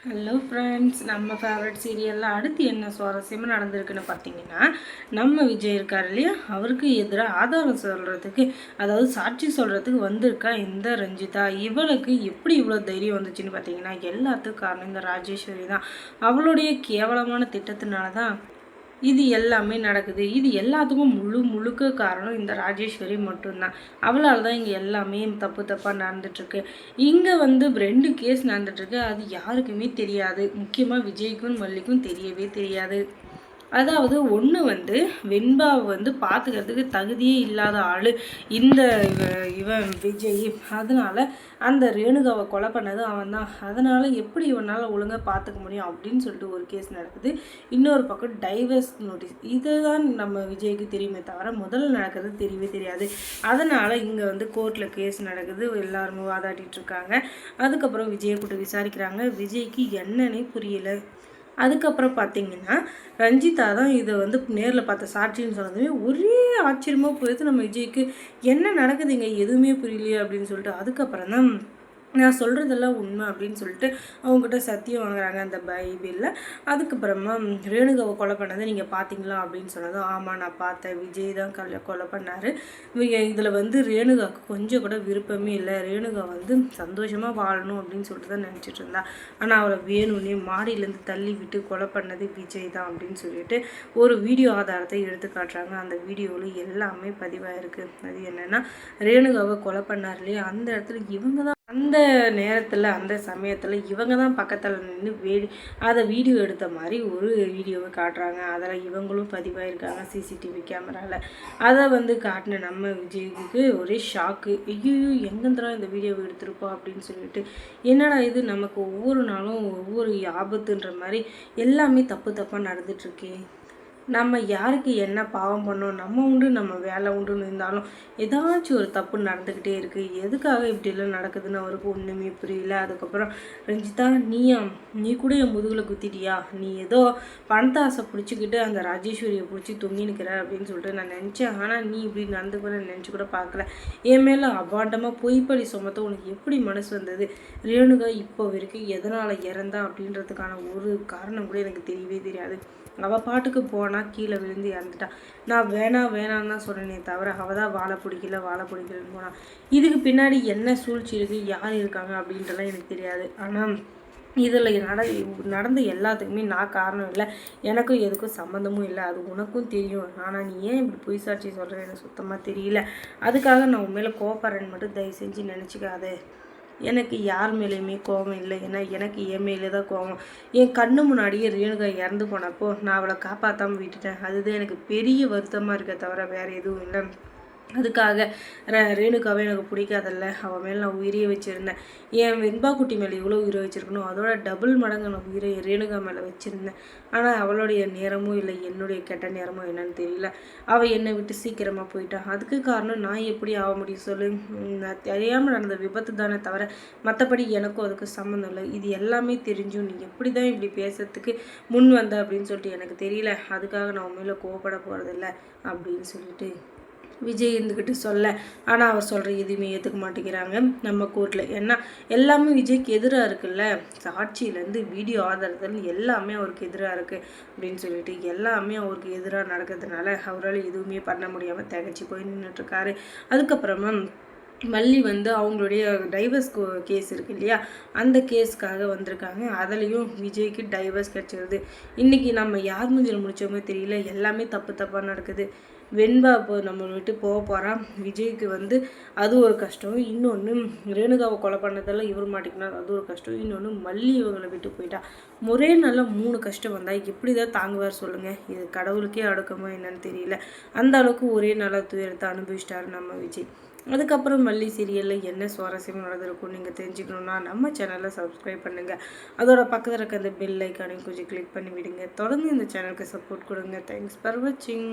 Hello friends நம்ம favourite சீரியலில் அடுத்து என்ன சுவாரஸ்யமாக நடந்திருக்குன்னு பார்த்தீங்கன்னா நம்ம விஜய் இருக்கார் இல்லையா? அவருக்கு எதிராக ஆதாரம் சொல்கிறதுக்கு அதாவது சாட்சி சொல்கிறதுக்கு வந்திருக்கா இந்த ரஞ்சிதா. இவளுக்கு எப்படி இவ்வளோ தைரியம் வந்துச்சுன்னு பார்த்தீங்கன்னா எல்லாத்துக்கும் காரணம் இந்த ராஜேஸ்வரி தான். அவளுடைய கேவலமான திட்டத்தினால தான் இது எல்லாமே நடக்குது. இது எல்லாத்துக்கும் முழு முழுக்க காரணம் இந்த ராஜேஸ்வரி மட்டும்தான். அவளால் தான் இங்கே எல்லாமே தப்பு தப்பாக நடந்துட்டுருக்கு. இங்கே வந்து ரெண்டு கேஸ் நடந்துட்டுருக்கு. அது யாருக்குமே தெரியாது. முக்கியமாக விஜய்க்கும் மல்லிக்கும் தெரியவே தெரியாது. அதாவது ஒன்று வந்து வெண்பாவை வந்து பார்த்துக்கிறதுக்கு தகுதியே இல்லாத ஆள். இந்த இவன் விஜய் அதனால் அந்த ரேணுகாவை கொலை பண்ணது அவன் தான் அதனால் எப்படி இவனால் ஒழுங்காக பார்த்துக்க முடியும் அப்படின்னு சொல்லிட்டு ஒரு கேஸ் நடக்குது. இன்னொரு பக்கம் டைவர்ஸ் நோட்டீஸ் இதுதான் நம்ம விஜய்க்கு தெரியுமே தவிர முதல்ல நடக்கிறது தெரியவே தெரியாது. அதனால் இங்கே வந்து கோர்ட்டில் கேஸ் நடக்குது. எல்லாருமே வாதாட்டிகிட்ருக்காங்க அதுக்கப்புறம் விஜயை கூட்டு விசாரிக்கிறாங்க. விஜய்க்கு என்னன்னே புரியலை. அதுக்கப்புறம் பார்த்தீங்கன்னா ரஞ்சிதா தான் இதை வந்து நேரில் பார்த்த சாட்சின்னு சொன்னதுமே ஒரே ஆச்சரியமாக போயிடுது நம்ம விஜய்க்கு. என்ன நடக்குதுங்க? எதுவுமே புரியலையே அப்படின்னு சொல்லிட்டு அதுக்கப்புறம் தான் நான் சொல்கிறதெல்லாம் உண்மை அப்படின்னு சொல்லிட்டு அவங்ககிட்ட சத்தியம் வாங்குறாங்க அந்த பைபிளில். அதுக்கப்புறமா ரேணுகாவை கொலை பண்ணதை நீங்கள் பார்த்தீங்களா அப்படின்னு சொன்னதும் ஆமாம் நான் பார்த்தேன். விஜய் தான் கல்ல கொலை பண்ணார். இதில் வந்து ரேணுகாவுக்கு கொஞ்சம் கூட விருப்பமே இல்லை. ரேணுகா வந்து சந்தோஷமாக வாழணும் அப்படின்னு சொல்லிட்டு தான் நினச்சிட்டு இருந்தா. ஆனால் அவளை வேணும்னே மாடியிலேருந்து தள்ளி விட்டு கொலை பண்ணது விஜய் தான் அப்படின்னு சொல்லிட்டு ஒரு வீடியோ ஆதாரத்தை எடுத்து காட்டுறாங்க. அந்த வீடியோவில் எல்லாமே பதிவாயிருக்கு. அது என்னென்னா ரேணுகாவை கொலை பண்ணார் இல்லையா? அந்த இடத்துல இவங்க தான் அந்த நேரத்தில் அந்த சமயத்தில் இவங்க தான் பக்கத்தில் நின்று வேடி அதை வீடியோ எடுத்த மாதிரி ஒரு வீடியோவை காட்டுறாங்க. அதில் இவங்களும் பதிவாயிருக்காங்க சிசிடிவி கேமராவில் அதை வந்து காட்டின நம்ம விஜய்க்கு ஒரே ஷாக்கு ஐயோ எங்கேருந்துடா இந்த வீடியோவை எடுத்திருப்போம் அப்படின்னு சொல்லிட்டு என்னடா இது நமக்கு ஒவ்வொரு நாளும் ஒவ்வொரு ஆபத்துன்ற மாதிரி எல்லாமே தப்பு தப்பாக நடந்துட்டுருக்கே. நம்ம யாருக்கு என்ன பாவம் பண்ணோம் நம்ம உண்டு நம்ம வேலை உண்டுன்னு இருந்தாலும் ஏதாச்சும் ஒரு தப்பு நடந்துக்கிட்டே இருக்குது எதுக்காக இப்படிலாம் நடக்குதுன்னு அவருக்கு ஒன்றுமே புரியல. அதுக்கப்புறம் ரஞ்சிதா நீயா நீ கூட என் முதுகில் குத்திட்டியா? நீ ஏதோ பணத்தை ஆசை பிடிச்சிக்கிட்டு அந்த ராஜேஸ்வரியை பிடிச்சி தொங்கி நிற்கிற அப்படின்னு சொல்லிட்டு நான் நினச்சேன். ஆனால் நீ இப்படி நடந்து கூட நினச்சி கூட பார்க்கல. என் மேலே அபாண்டமாக பொய்ப்படி சுமத்த உனக்கு எப்படி மனசு வந்தது? ரேணுகா இப்போ வரைக்கும் எதனால் இறந்தா அப்படின்றதுக்கான ஒரு காரணம் கூட எனக்கு தெரியவே தெரியாது. அவள் பாட்டுக்கு போனால் கீழே விழுந்து இறந்துட்டா. நான் வேணாம் வேணான்னு தான் சொன்னேனே தவிர அவள் தான் வாழை பிடிக்கல வாழை பிடிக்கலன்னு போனான் இதுக்கு பின்னாடி என்ன சூழ்ச்சி இருக்குது யார் இருக்காங்க அப்படின்றலாம் எனக்கு தெரியாது. ஆனால் இதில் நட நடந்த எல்லாத்துக்குமே நான் காரணம் இல்லை. எனக்கும் எதுக்கும் சம்மந்தமும் இல்லை. அது உனக்கும் தெரியும். ஆனால் நீ ஏன் இப்படி பொய் சாட்சி சொல்கிற எனக்கு சுத்தமாக தெரியல. அதுக்காக நான் உண்மையில மேலே கோப்பறேன்னு மட்டும் தயவு செஞ்சு நினச்சிக்காதே. எனக்கு யார் மேலேயுமே கோபம் இல்லை. ஏன்னா எனக்கு என் மேலே தான் கோபம். என் கண்ணு முன்னாடியே ரேணுகா இறந்து போனப்போ நான் அவளை காப்பாற்றாமல் விட்டுட்டேன். அதுதான் எனக்கு பெரிய வருத்தமாக இருக்க தவிர வேறு எதுவும் இல்லை அதுக்காக ரேணுகாவே எனக்கு பிடிக்காதல்ல. அவள் மேலே நான் உயிரியை வச்சுருந்தேன். என் வெண்பா குட்டி மேலே இவ்வளோ உயிரை வச்சுருக்கணும். அதோட டபுள் மடங்கு நான் உயிரை ரேணுகா மேலே வச்சுருந்தேன். ஆனால் அவளுடைய நேரமும் இல்லை என்னுடைய கெட்ட நேரமும் என்னன்னு தெரியல. அவள் என்னை விட்டு சீக்கிரமாக போயிட்டான் அதுக்கு காரணம் நான் எப்படி ஆக முடியும் சொல்லு? நான் தெரியாமல் நடந்த விபத்து தானே தவிர மற்றபடி எனக்கும் அதுக்கு சம்மந்தம் இல்லை. இது எல்லாமே தெரிஞ்சும் நீ எப்படி தான் இப்படி பேசுறதுக்கு முன் வந்த அப்படின்னு சொல்லிட்டு எனக்கு தெரியல. அதுக்காக நான் உண்மையில் கோவப்பட போகிறதில்ல அப்படின்னு சொல்லிட்டு விஜய் இருந்துக்கிட்டு சொல்ல. ஆனால் அவர் சொல்கிற எதுவுமே ஏற்றுக்க மாட்டேங்கிறாங்க நம்ம கோர்ட்டில் ஏன்னா எல்லாமே விஜய்க்கு எதிராக இருக்குல்ல? சாட்சியிலேருந்து வீடியோ ஆதாரத்தில் எல்லாமே அவருக்கு எதிராக இருக்குது அப்படின்னு சொல்லிட்டு எல்லாமே அவருக்கு எதிராக நடக்கிறதுனால அவரால் எதுவுமே பண்ண முடியாமல் தகச்சி போய் நின்றுட்டுருக்காரு அதுக்கப்புறமா மல்லி வந்து அவங்களுடைய டைவர்ஸ் கேஸ் இருக்கு இல்லையா? அந்த கேஸுக்காக வந்திருக்காங்க. அதுலேயும் விஜய்க்கு டைவர்ஸ் கிடச்சிருது. இன்றைக்கி நம்ம யார் மூஞ்சில் முடிச்சோமோ தெரியல. எல்லாமே தப்பு தப்பாக நடக்குது. வெண்பா இப்போ நம்ம விட்டு போக போகிறான் விஜய்க்கு வந்து அது ஒரு கஷ்டம். இன்னொன்று ரேணுகாவை கொலை பண்ணதெல்லாம் இவர் மாட்டிக்கினார். அது ஒரு கஷ்டம். இன்னொன்று மல்லி இவங்களை விட்டு போயிட்டா. ஒரே நல்ல மூணு கஷ்டம் வந்தால் எப்படி தான் தாங்குவார் சொல்லுங்கள் இது கடவுளுக்கே அடுக்கமா என்னன்னு தெரியல. அந்த அளவுக்கு ஒரே நல்ல துயரத்தை அனுபவிச்சிட்டாரு நம்ம விஜய். அதுக்கப்புறம் மல்லி சீரியலில் என்ன சுவாரஸ்யம் நடந்திருக்கும் நீங்கள் தெரிஞ்சுக்கணுன்னா நம்ம சேனலை சப்ஸ்கிரைப் பண்ணுங்கள் அதோட பக்கத்தில் இருக்க அந்த பெல் ஐக்கானையும் கொஞ்சம் கிளிக் பண்ணி விடுங்க தொடர்ந்து இந்த சேனலுக்கு சப்போர்ட் கொடுங்க. தேங்க்ஸ் ஃபார் வாட்சிங்